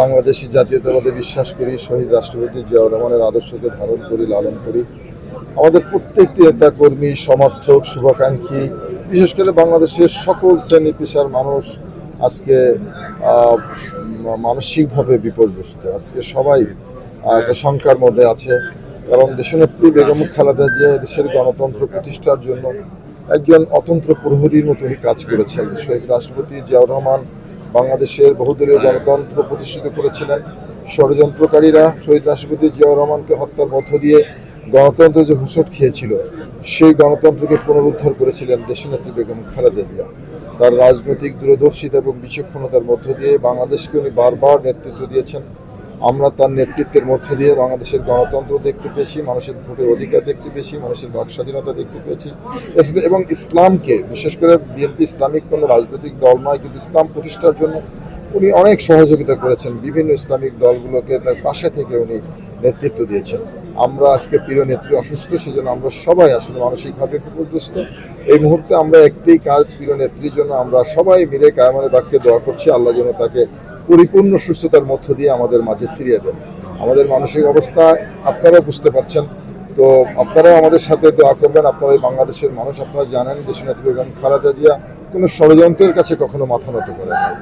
বাংলাদেশি জাতীয়তাবাদে বিশ্বাস করি, শহীদ রাষ্ট্রপতি জিয়াউর রহমানের আদর্শকে ধারণ করি, লালন করি। আমাদের প্রত্যেকটি নেতা, কর্মী, সমর্থক, শুভাকাঙ্ক্ষী, বিশেষ করে বাংলাদেশের সকল শ্রেণি পেশার মানুষ আজকে মানসিকভাবে বিপর্যস্ত। আজকে সবাই একটা শঙ্কার মধ্যে আছে। কারণ দেশনেত্রী বেগম খালেদা জিয়া দেশের গণতন্ত্র প্রতিষ্ঠার জন্য একজন অতন্ত্র প্রহরীর মতো উনি কাজ করেছেন। শহীদ রাষ্ট্রপতি জিয়াউর রহমান বাংলাদেশের বহুদলীয় গণতন্ত্র প্রতিষ্ঠিত করেছিলেন। ষড়যন্ত্রকারীরা শহীদ রাষ্ট্রপতি জিয়াউর রহমানকে হত্যার মধ্য দিয়ে গণতন্ত্র যে হুসট খেয়েছিল, সেই গণতন্ত্রকে পুনরুদ্ধার করেছিলেন দেশনেত্রী বেগম খালেদা জিয়া। তার রাজনৈতিক দূরদর্শিতা এবং বিচক্ষণতার মধ্য দিয়ে বাংলাদেশকে উনি বারবার নেতৃত্ব দিয়েছেন। আমরা তার নেতৃত্বের মধ্যে দিয়ে বাংলাদেশের গণতন্ত্র দেখতে পেয়েছি, মানুষের ভোটের অধিকার দেখতে পেয়েছি, মানুষের বাক স্বাধীনতা দেখতে পেয়েছি। এবং ইসলামকে, বিশেষ করে বিএনপি ইসলামিক কোনো রাজনৈতিক দল নয়, কিন্তু ইসলাম প্রতিষ্ঠার জন্য উনি অনেক সহযোগিতা করেছেন। বিভিন্ন ইসলামিক দলগুলোকে তার পাশে থেকে উনি নেতৃত্ব দিয়েছেন। আমরা আজকে প্রিয় নেত্রী অসুস্থ, সেজন্য আমরা সবাই আসলে মানসিকভাবে বিপর্যস্ত। এই মুহূর্তে আমরা একটি কাজ প্রিয় নেত্রীর জন্য আমরা সবাই মিলে কায়মানের বাক্যে দোয়া করছি, আল্লাহ যেন তাকে পরিপূর্ণ সুস্থতার মধ্য দিয়ে আমাদের মাঝে ফিরিয়ে দেন। আমাদের মানসিক অবস্থা আপনারাও বুঝতে পারছেন। তো আপনারাও আমাদের সাথে দোয়া করবেন। আপনারা বাংলাদেশের মানুষ, আপনারা জানেন দেশনেত্রী বেগম খালেদা জিয়া কোনো ষড়যন্ত্রের কাছে কখনো মাথা নত করে নাই।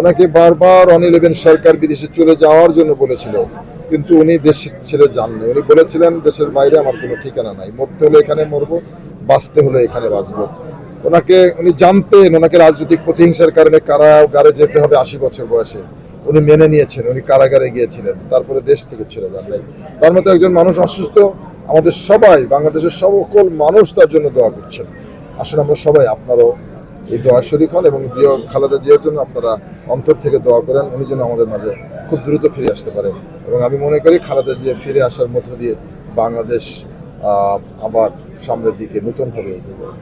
ওনাকে বারবার অন ইলেভেন সরকার বিদেশে চলে যাওয়ার জন্য বলেছিল, কিন্তু উনি দেশ ছেড়ে যাননি। উনি বলেছিলেন, দেশের বাইরে আমার কোনো ঠিকানা নাই। মরতে হলে এখানে মরবো, বাঁচতে হলে এখানে বাঁচবো। ওনাকে, উনি জানতেন ওনাকে রাজনৈতিক প্রতিহিংসার কারণে কারাগারে যেতে হবে আশি বছর বয়সে। উনি মেনে নিয়েছেন, উনি কারাগারে গিয়েছিলেন, তারপরে দেশ থেকে ছেড়ে যান তার মতো একজন মানুষ অসুস্থ, আমাদের সবাই, বাংলাদেশের সকল মানুষ তার জন্য দোয়া করছেন। আসলে আমরা সবাই আপনারও এই দোয়া শরীফ হন এবং জিয়া খালেদা জিয়ার জন্য আপনারা অন্তর থেকে দোয়া করেন, উনি যেন আমাদের মাঝে খুব দ্রুত ফিরে আসতে পারেন। এবং আমি মনে করি খালেদা জিয়া ফিরে আসার মধ্য দিয়ে বাংলাদেশ আবার সামনের দিকে নতুনভাবে এগিয়ে যাবে।